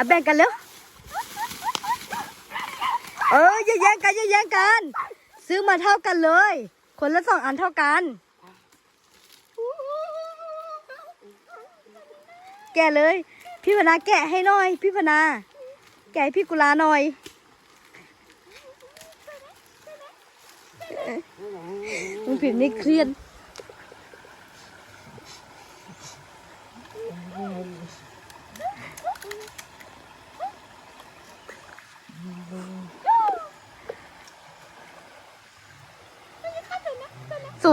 อะแบ่งกันเร็วเอออย่าแย่งกันอย่าแย่งกัน ซื้อมาเท่ากันเลย คนละสองอันเท่ากัน แกะเลย พี่พนาแกะให้หน่อย พี่พนา แกะให้พี่กุลาหน่อยมึงผิดนี่เครียด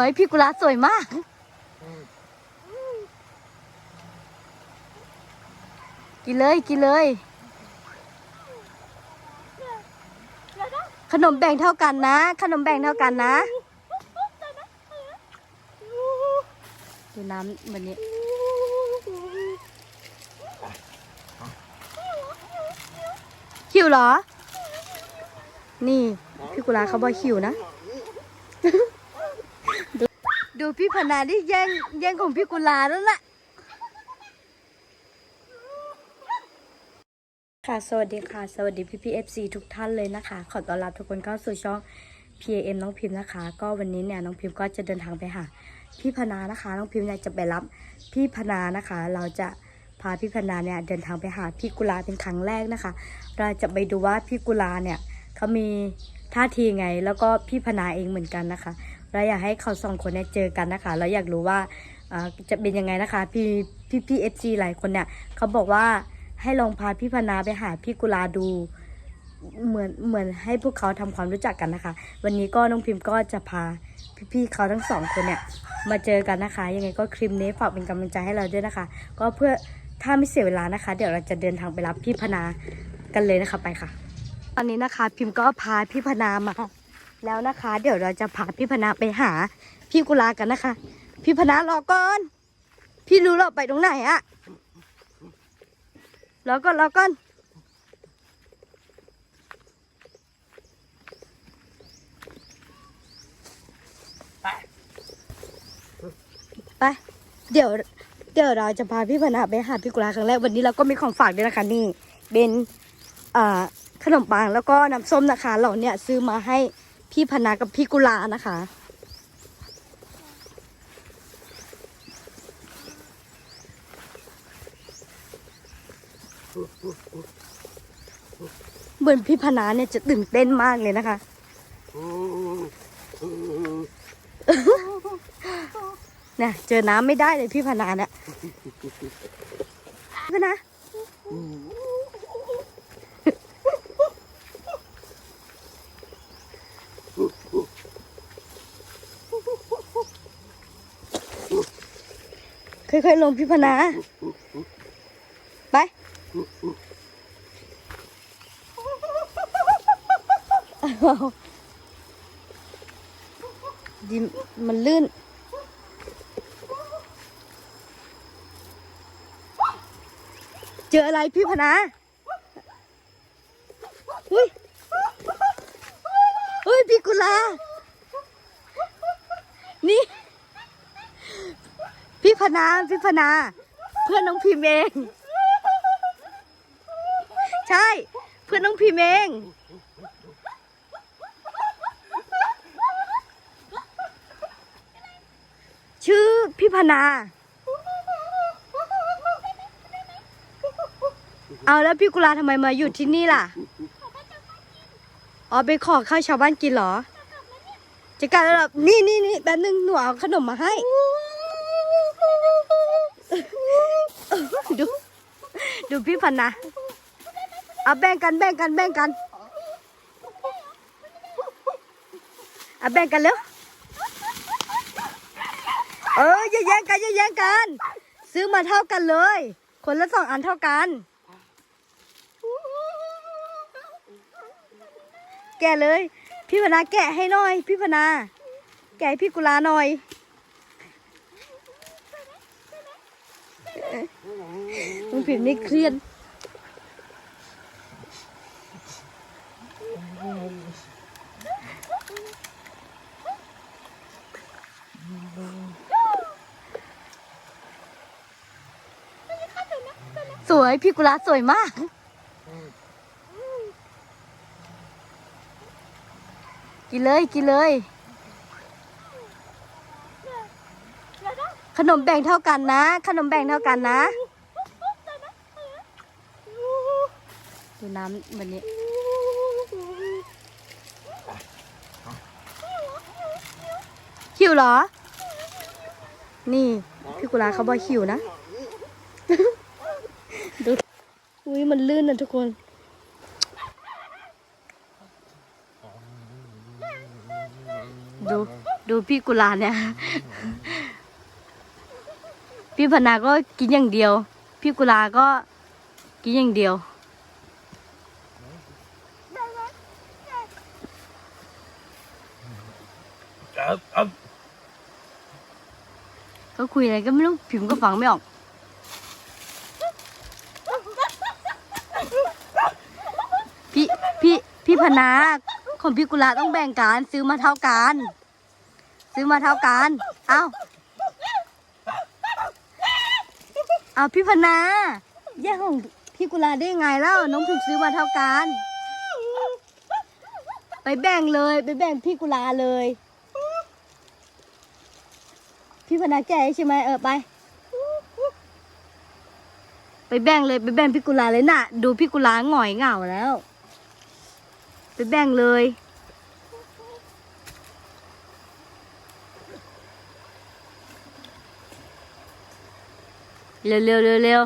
วยพี่กุลาสวยมาก กินเลยกินเลย ขนมแบ่งเท่ากันนะ ขนมแบ่งเท่ากันนะดูน้ำแบบนี้หิวเหรอ นี่ พี่กุลาเขาบอกหิวนะ ดูพี่พนาที่แย่งแย่งของพี่กุลาแล้วล่ะ ค่ะ สวัสดีค่ะ สวัสดีพี่พีเอฟซีทุกท่านเลยนะคะ ขอต้อนรับทุกคนเข้าสู่ช่อง PAM น้องพิมพ์นะคะ ก็วันนี้เนี่ยน้องพิมพ์ก็จะเดินทางไปหาพี่พนานะคะ น้องพิมพ์เนี่ยจะไปรับพี่พนานะคะ เราจะพาพี่พนาเนี่ยเดินทางไปหาพี่กุลาเป็นครั้งแรกนะคะ เราจะไปดูว่าพี่กุลาเนี่ยเขามีท่าทีไง แล้วก็พี่พนาเองเหมือนกันนะคะ เราอยากให้เขาสองคนเนี่ยเจอกันนะคะ เราอยากรู้ว่าจะเป็นยังไงนะคะ พี่พี่พี่เอฟซีหลายคนเนี่ยเขาบอกว่าให้ลองพาพี่พนาไปหาพี่กุลาดูเหมือนเหมือนให้พวกเขาทำความรู้จักกันนะคะ วันนี้ก็น้องพิมพ์ก็จะพาพี่ๆเขาทั้งสองคนเนี่ยมาเจอกันนะคะ ยังไงก็คลิปนี้ฝากเป็นกำลังใจให้เราด้วยนะคะ ก็เพื่อถ้าไม่เสียเวลานะคะ เดี๋ยวเราจะเดินทางไปรับพี่พนากันเลยนะคะไปค่ะ ตอนนี้นะคะพิมพ์ก็พาพี่พนามา แล้วนะคะ เดี๋ยวเราจะพาพี่พนาไปหา พี่กุลากันนะคะ พี่พนารอก่อน พี่รู้เราไปตรงไหนอะรอก่อนรอก่อนไปเดี๋ยวเดี๋ยวเราจะพาพี่พนาไปหาพี่กุลาครั้งแรกวันนี้เราก็มีของฝากด้วยนะคะนี่เป็นขนมปังแล้วก็น้ำส้มนะคะ เราเนี่ยซื้อมาให้ พี่พนากับพี่กุลานะคะ เหมือนพี่พนาเนี่ยจะตื่นเต้นมากเลยนะคะ เนี่ยเจอน้ำไม่ได้เลยพี่พนาเนี่ยพี่พนา ค่อยๆลงพี่พนา ไป ดินมันลื่น เจออะไรพี่พนาเฮ้ยเฮ้ย พี่กุลา นี่ พี่พ นาพี่พนา เพื่อนน้องพิมเอง ใช่ เพื่อนน้องพิมเองชื่อพี่พนา เอาแล้วพี่กุลาทำไมมาอยู่ที่นี่ล่ะ อ๋อไปขอข้าวชาวบ้านกินเหรอ จะกลับแล้วหรอ นี่นี่นี่แป๊บนึงหนูเอาขนมมาให้ ดูพี่พันนะเอาแบ่งกันแบ่งกันแบ่งกันเอาแบ่งกันเร็วเอออย่าแย่งกันอย่าแย่งกัน ซื้อมาเท่ากันเลย คนละสองอันเท่ากันแกะเลย พี่พนาแกะให้หน่อย พี่พนา แกะพี่กุลาหน่อย ลุงผิดไม่เครียดสวยพี่กุลาสวยมาก กินเลย กินเลย ขนมแบ่งเท่ากันนะ ขนมแบ่งเท่ากันนะ ดูน้ำวันนี้หิวเหรอ นี่ พี่กุลาเขาบอกหิวนะ ดูอุ้ยมันลื่นนะทุกคนดูดูพี่กุลาเนี่ย พี่พนาก็กินอย่างเดียว พี่กุลาก็กินอย่างเดียวเขาคุยอะไรก็ไม่รู้พิมก็ฟังไม่ออก พี่พี่พี่พนาของพี่กุลาต้องแบ่งกันซื้อมาเท่ากัน ซื้อมาเท่ากัน เอา เอาพี่พนาแย่ของพี่กุลาได้ยังไงแล้วน้องพิมซื้อมาเท่ากัน ไปแบ่งเลยไปแบ่งพี่กุลาเลย พี่พนาแก่ใช่ไหมเออไป ไปแบ่งเลยไปแบ่งพี่กุลาเลยน่ะ ดูพี่กุลาหงอยเหงาแล้ว ไปแบ่งเลย เร็วเร็วเร็วเร็ว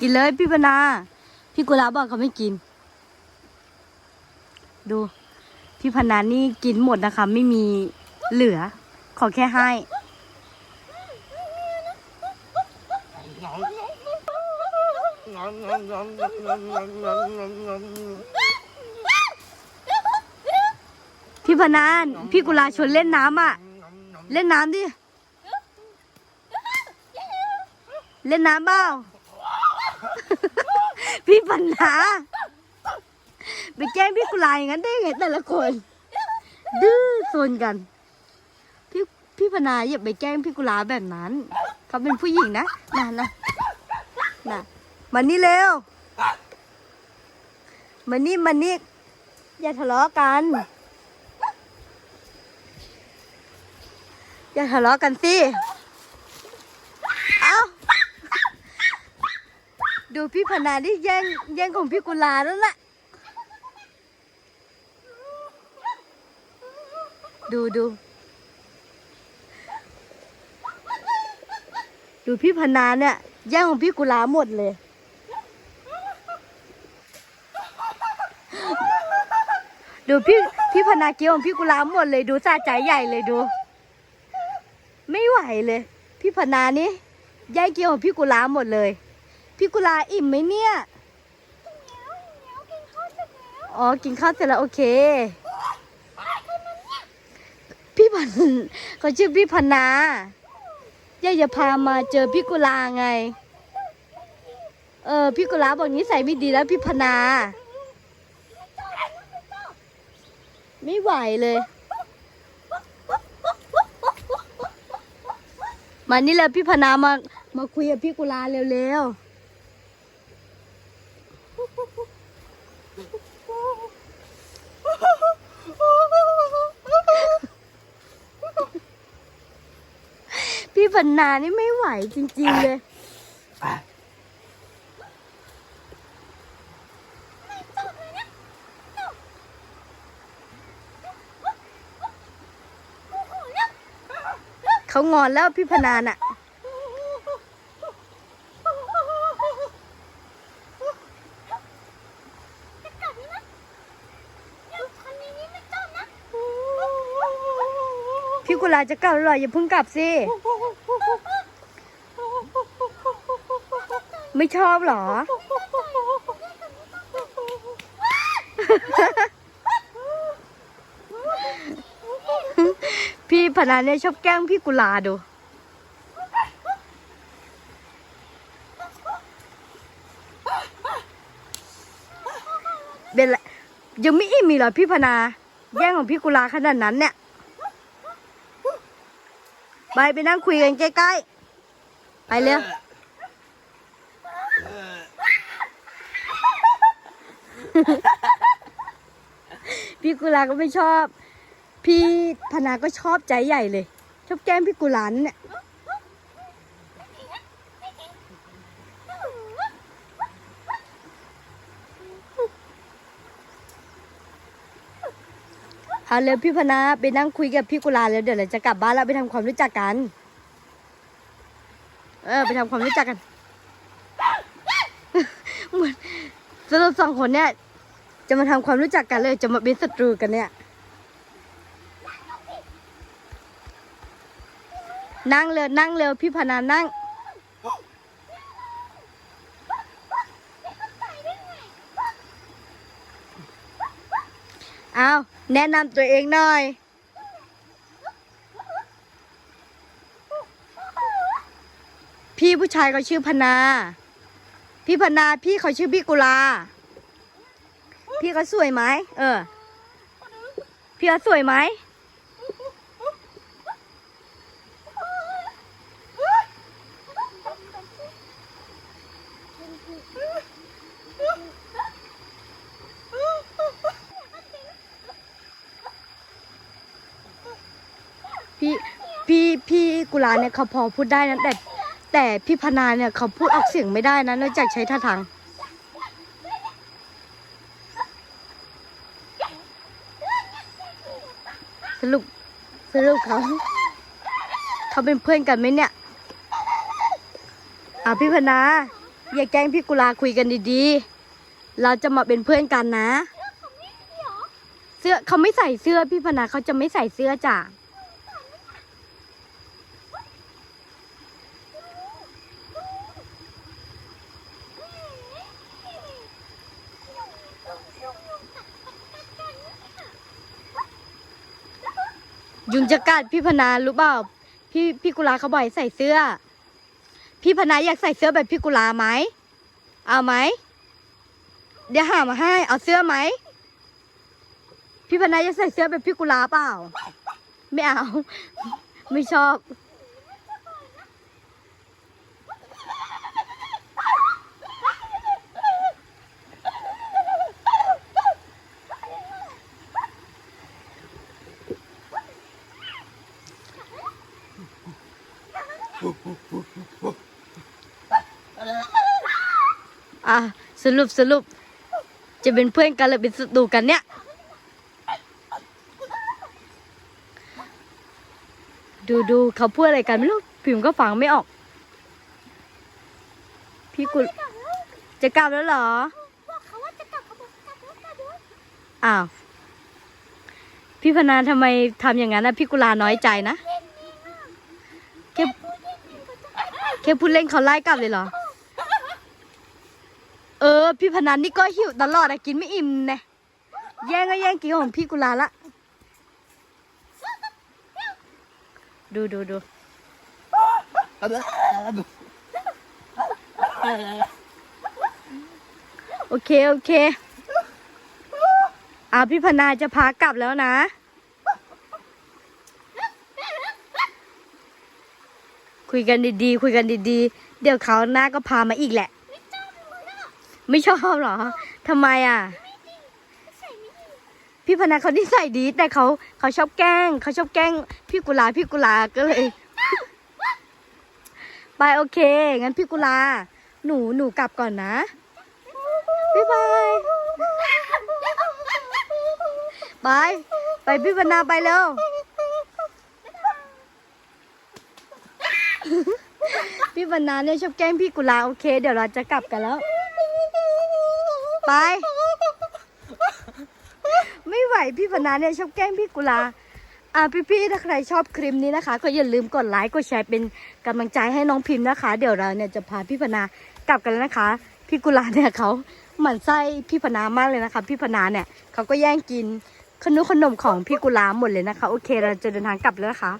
กินเลยพี่พนา พี่กุลาบอกเขาไม่กิน ดู พี่พนานี่กินหมดนะคะ ไม่มีเหลือ ขอแค่ให้ พี่พนานพี่กุลาชวนเล่นน้ำอะ เล่นน้ำดิ เล่นน้ำเปล่าพี่ปัญหาไปแกล้งพี่กุลาอย่างนั้นได้ไงแต่ละคน ดื้อโซนกัน พี่พี่พนาอย่าไปแกล้งพี่กุลาแบบนั้นเขาเป็นผู้หญิงนะน่ะนะน่ะมานี่เร็ว มานี่มานี่อย่าทะเลาะกัน อย่าทะเลาะกันสิ เอาดูพี่พนาที่แย่งแย่งของพี่กุลาแล้วล่ะ ดูดู ดูพี่พนาเนี่ย แย่งของพี่กุลาหมดเลย ดูพี่พี่พนาเกี้ยวของพี่กุลาหมดเลยดูสาใจใหญ่เลยดู ไม่ไหวเลย พี่พนานี่แย่งเกี้ยวของพี่กุลาหมดเลย พี่กุลาอิ่มไหมเนี่ยอ๋อกินข้าวเสร็จแล้วโอเคพี่พันเขาชื่อพี่พนาย่าจะพามาเจอพี่กุลาไง เออพี่กุลาบอกนิสัยไม่ดีแล้วพี่พนา ไม่ไหวเลย มานี่แล้วพี่พนามา มาคุยกับพี่กุลาเร็วๆ พี่พนานี่ไม่ไหวจริงๆเลย เขางอนแล้วพี่พนาน่ะพี่กุลาจะกลับแล้วเหรออย่าเพิ่งกลับสิไม่ชอบเหรอ พนาเนี่ยชอบแกล้งพี่กุลาดูเบลยังไม่อิ่มมีเหรอพี่พนา แย่งของพี่กุลาขนาดนั้นเนี่ยไปไปนั่งคุยกันใกล้ๆ ไปเร็วพี่กุลาก็ไม่ชอบ พี่พนาก็ชอบใจใหญ่เลย ชอบแกล้งพี่กุหลานเนี่ยเอาเลยพี่พนาไปนั่งคุยกับพี่กุลาแล้วเดี๋ยวเราจะกลับบ้านแล้วไปทำความรู้จักกัน เออ ไปทำความรู้จักกัน เหมือนสรุปสองคนเนี่ย จะมาทำความรู้จักกันเลย จะมาเป็นศัตรูกันเนี่ย นั่งเร็วนั่งเร็วพี่พนานั่ง เอาแนะนำตัวเองหน่อย พี่ผู้ชายเขาชื่อพนา พี่พนาพี่เขาชื่อพี่กุลา พี่เขาสวยไหม เออ พี่เขาสวยไหม พี่ พี่พี่กุลาเนี่ยเขาพอพูดได้นะแต่แต่พี่พนาเนี่ยเขาพูดออกเสียงไม่ได้นะนอกจากใช้ท่าทางสรุปสรุปเขาเขาเป็นเพื่อนกันไหมเนี่ยอะพี่พนาอย่าแกล้งพี่กุลาคุยกันดีๆ เราจะมาเป็นเพื่อนกันนะ เสื้อเขาไม่ใส่เสื้อพี่พนาเขาจะไม่ใส่เสื้อจ้ะ จะกัดพี่พนารู้เปล่าพี่พี่กุลาเขาบ่อยใส่เสื้อ พี่พนาอยากใส่เสื้อแบบพี่กุลาไหมเอาไหมเดี๋ยวหามาให้ เอาเสื้อไหมพี่พนาอยากใส่เสื้อแบบพี่กุลาเปล่า ไม่เอา ไม่ชอบ อะ สรุปสรุป จะเป็นเพื่อนกันหรือเป็นศัตรูกันเนี่ยดูดูเขาพูดอะไรกันไม่รู้พิมก็ฟังไม่ออก พี่กุลจะกลับแล้วเหรออ้าวพี่พนาทำไมทำอย่างนั้นนะพี่กุลาน้อยใจนะแค่พูดเล่นนี่ก็จะแค่พูดเล่นเขาไล่กลับเลยเหรอ เออ พี่พนันนี่ก็หิวตลอดอะกินไม่อิ่มแน่แย่งก็แย่งกินของพี่กุลาละ ดูดูดูโอเค โอเคอาพี่พนาจะพากลับแล้วนะ คุยกันดีๆ คุยกันดีๆ เดี๋ยวเขาหน้าก็พามาอีกแหละ ไม่ชอบเหรอทำไมอะใส่ไม่ดีพี่พนักเขานิสัยดีแต่เขาเขาชอบแกล้งเขาชอบแกล้ง พี่กุลาพี่กุลาก็เลย ไปโอเค งั้นพี่กุลา หนูหนูกลับก่อนนะบ๊ายบายไปไปพี่พนาไปเร็วพี่พนาเนี่ยชอบแกล้งพี่กุลาโอเค เดี๋ยวเราจะกลับกันแล้ว ไป ไม่ไหวพี่พนาเนี่ยชอบแกล้งพี่กุลาอ่าพี่ๆถ้าใครชอบคลิปนี้นะคะ ก็อย่าลืมกดไลค์กดแชร์เป็นกำลังใจให้น้องพิมพ์นะคะ เดี๋ยวเราเนี่ยจะพาพี่พนากลับกันแล้วนะคะ พี่กุลาเนี่ยเขาหมั่นไส้พี่พนามากเลยนะคะ พี่พนาเนี่ยเขาก็แย่งกินขนมขนมของพี่กุลาหมดเลยนะคะ โอเค เราจะเดินทางกลับแล้วนะคะ